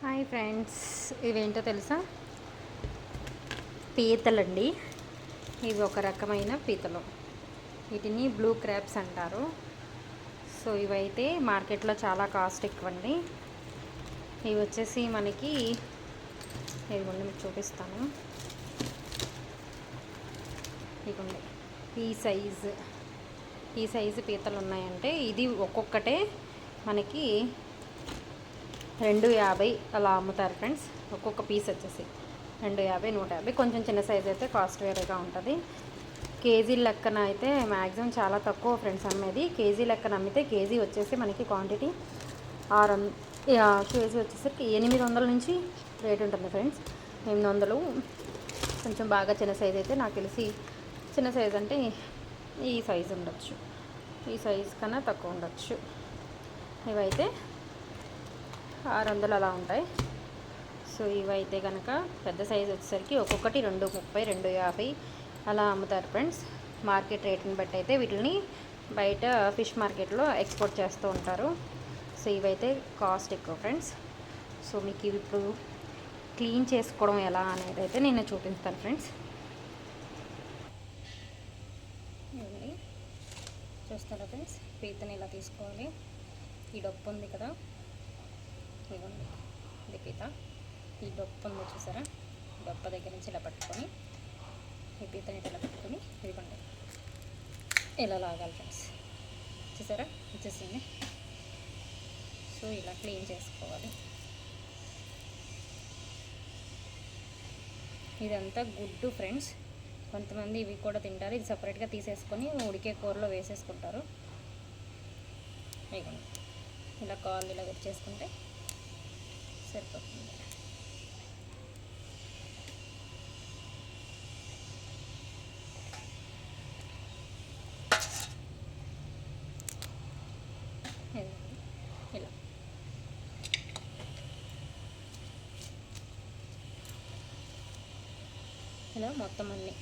Hi friends ఇవేంటో తెలుసా? పీతలండి. ఇవి ఒక రకమైన పీతలు. వీటిని బ్లూ క్రాప్స్ అంటారు. సో ఇవైతే మార్కెట్లో చాలా కాస్ట్ ఎక్కువ అండి ఇవి వచ్చేసి మనకి ఇదిగోండి మీకు చూపిస్తాను. ఇదిగోండి ఈ సైజు. ఈ సైజు పీతలు ఉన్నాయంటే ఇది ఒక్కొక్కటే మనకి రెండు యాభై అలా అమ్ముతారు ఫ్రెండ్స్ ఒక్కొక్క పీస్ వచ్చేసి రెండు యాభై నూట యాభై. కొంచెం చిన్న సైజ్ అయితే కాస్ట్ వేరేగా ఉంటుంది. కేజీ లెక్కన అయితే మ్యాక్సిమం చాలా తక్కువ ఫ్రెండ్స్ అమ్మేది. కేజీ లెక్కన అమ్మితే కేజీ వచ్చేసి మనకి క్వాంటిటీ ఆరు కేజీ వచ్చేసరికి ఎనిమిది వందల నుంచి రేట్ ఉంటుంది ఫ్రెండ్స్ ఎనిమిది వందలు కొంచెం బాగా చిన్న సైజ్ అయితే నాకు తెలిసి చిన్న సైజ్ అంటే ఈ సైజ్ ఉండొచ్చు. ఈ సైజ్ కన్నా తక్కువ ఉండొచ్చు. ఇవైతే ఆరు వందలు అలా ఉంటాయి. సో ఇవైతే కనుక పెద్ద సైజ్ వచ్చేసరికి ఒక్కొక్కటి రెండు ముప్పై రెండు యాభై అలా అమ్ముతారు ఫ్రెండ్స్. మార్కెట్ రేట్ని బట్టి అయితే వీటిని బయట ఫిష్ మార్కెట్లో ఎక్స్పోర్ట్ చేస్తూ ఉంటారు. సో ఇవైతే కాస్ట్ ఎక్కువ ఫ్రెండ్స్. సో మీకు ఇవి ఇప్పుడు క్లీన్ చేసుకోవడం ఎలా అనేది అయితే నేను చూపిస్తాను ఫ్రెండ్స్. చూస్తారా ఫ్రెండ్స్? పీతని ఇలా తీసుకోవాలి. ఈ డొప్పు ఉంది కదా. ఇదిగోండి. ఇది పీత ఈ డొప్పు ఉంది చూసారా? డొప్ప దగ్గర నుంచి ఇలా పట్టుకొని ఈ పీతని ఇలా పట్టుకొని ఇదిగోండి. ఇలా లాగాలి ఫ్రెండ్స్. చూసారా? వచ్చేసింది. సో ఇలా క్లీన్ చేసుకోవాలి. ఇదంతా గుడ్డు ఫ్రెండ్స్. కొంతమంది ఇవి కూడా తింటారు. ఇది సపరేట్గా తీసేసుకొని ఉడికే కూరలో వేసేసుకుంటారు. ఇలా కాళ్ళు ఇలా చేసుకుంటే సరిపోతుంది. ఇలా. ఇలా మొత్తం అన్నీ.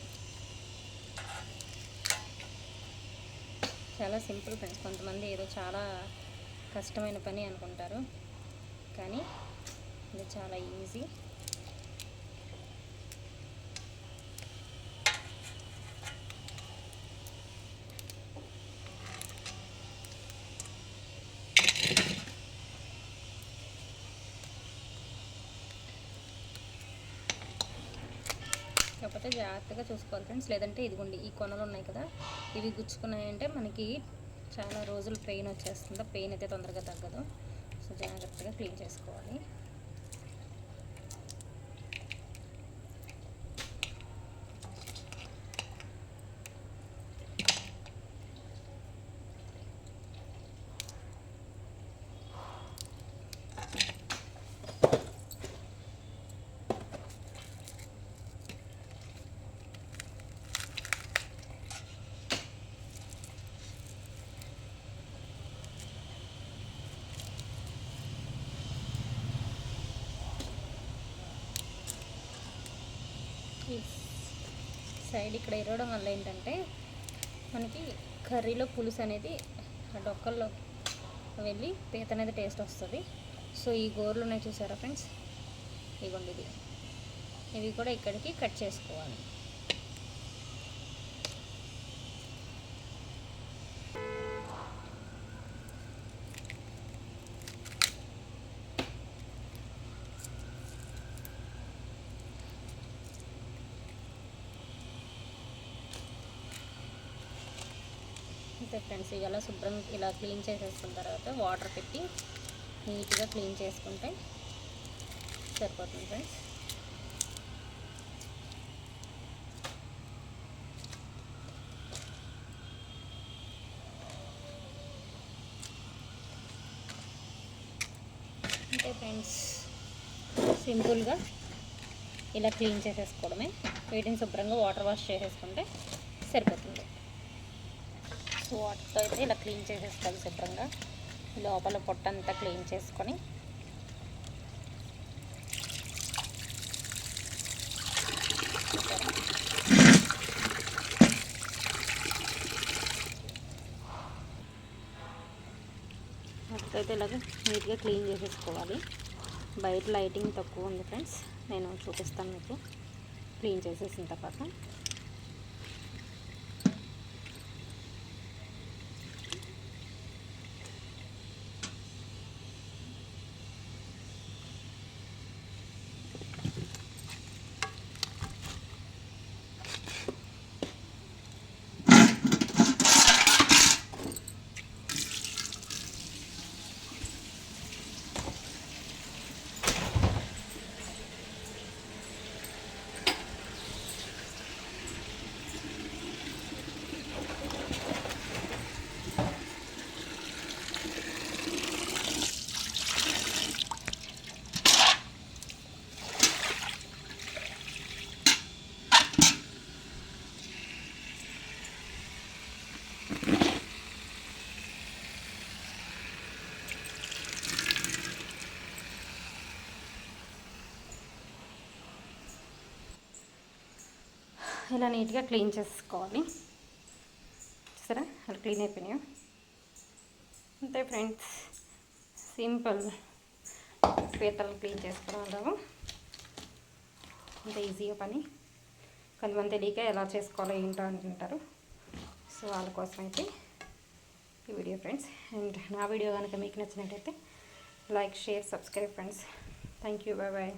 చాలా సింపుల్ ఫ్రెండ్స్. కొంతమంది ఏదో చాలా కష్టమైన పని అనుకుంటారు. కానీ ఇది చాలా ఈజీ. కాకపోతే జాగ్రత్తగా చూసుకోవాలి ఫ్రెండ్స్. లేదంటే ఇదిగోండి ఈ కొనలు ఉన్నాయి కదా ఇవి గుచ్చుకున్నాయంటే మనకి చాలా రోజులు పెయిన్ వచ్చేస్తుంది. పెయిన్ అయితే తొందరగా తగ్గదు. సో జాగ్రత్తగా క్లీన్ చేసుకోవాలి. ఈ సైడ్ ఇక్కడ ఇరవడం వల్ల ఏంటంటే మనకి కర్రీలో పులుసు అనేది ఆ డొక్కల్లో వెళ్ళి పీత అనేది టేస్ట్ వస్తుంది. సో ఈ గోర్లు ఉన్నాయి చూసారా ఫ్రెండ్స్? ఇగోండి ఇది. ఇవి కూడా ఇక్కడికి కట్ చేసుకోవాలి. అంతే ఫ్రెండ్స్ ఇలా శుభ్రం ఇలా క్లీన్ చేసేసుకున్న తర్వాత వాటర్ పెట్టి నీట్గా క్లీన్ చేసుకుంటే సరిపోతుంది ఫ్రెండ్స్. అంటే ఫ్రెండ్స్ సింపుల్గా ఇలా క్లీన్ చేసేసుకోవడమే. వీటిని శుభ్రంగా వాటర్ వాష్ చేసేసుకుంటే సరిపోతుంది. వాటర్తో అయితే ఇలా క్లీన్ చేసేసుకోవాలి శుభ్రంగా. లోపల పొట్టంతా క్లీన్ చేసుకొని. చూసారా? అయితే ఇలాగ నీట్గా క్లీన్ చేసేసుకోవాలి. బయట లైటింగ్ తక్కువ ఉంది ఫ్రెండ్స్. నేను చూపిస్తాను మీకు. క్లీన్ చేసేసిన తర్వాత ఇలా నీట్గా క్లీన్ చేసుకోవాలి. చూసారా? అలా క్లీన్ అయిపోయినాయి? అంతే ఫ్రెండ్స్. సింపుల్ పీతలు క్లీన్ చేసుకోవడం అంత ఈజీగా పని. కొంతమంది తెలియక ఎలా చేసుకోవాలో ఏంటో అంటుంటారు సో వాళ్ళ కోసం అయితే ఈ వీడియో ఫ్రెండ్స్. అండ్ నా వీడియో కనుక మీకు నచ్చినట్టయితే like share subscribe friends. Thank you bye bye